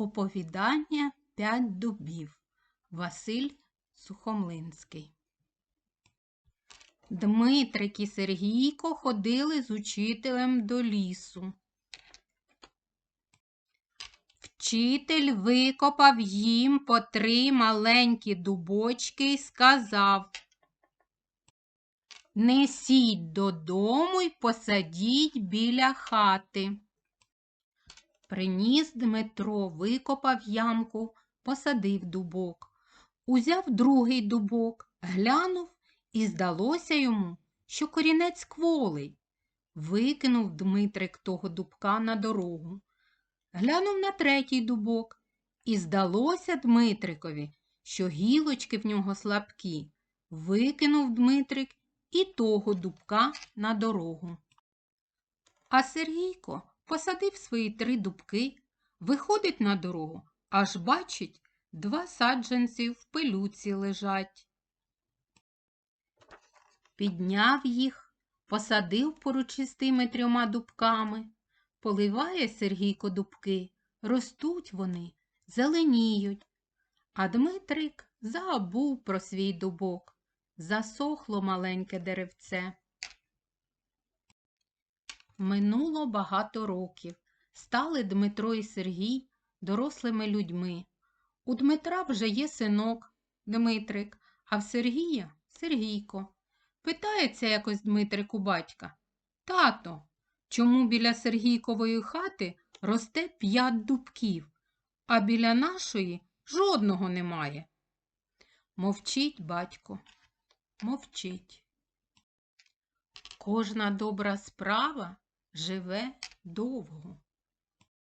Оповідання П'ять дубів. Василь Сухомлинський. Дмитрик і Сергійко ходили з учителем до лісу. Вчитель викопав їм по три маленькі дубочки і сказав Несіть додому й посадіть біля хати. Приніс Дмитро, викопав ямку, посадив дубок. Узяв другий дубок, глянув, і здалося йому, що корінець кволий. Викинув Дмитрик того дубка на дорогу. Глянув на третій дубок, і здалося Дмитрикові, що гілочки в нього слабкі. Викинув Дмитрик і того дубка на дорогу. А Сергійко посадив свої три дубки, виходить на дорогу, аж бачить, два саджанці в пилюці лежать. Підняв їх, посадив поруч із тими трьома дубками. Поливає Сергійко дубки, ростуть вони, зеленіють. А Дмитрик забув про свій дубок. Засохло маленьке деревце. Минуло багато років. Стали Дмитро і Сергій дорослими людьми. У Дмитра вже є синок Дмитрик, а в Сергія Сергійко. Питається якось Дмитрик у батька. Тато, чому біля Сергійкової хати росте п'ять дубків, а біля нашої жодного немає? Мовчить батько, мовчить. Кожна добра справа живе довго.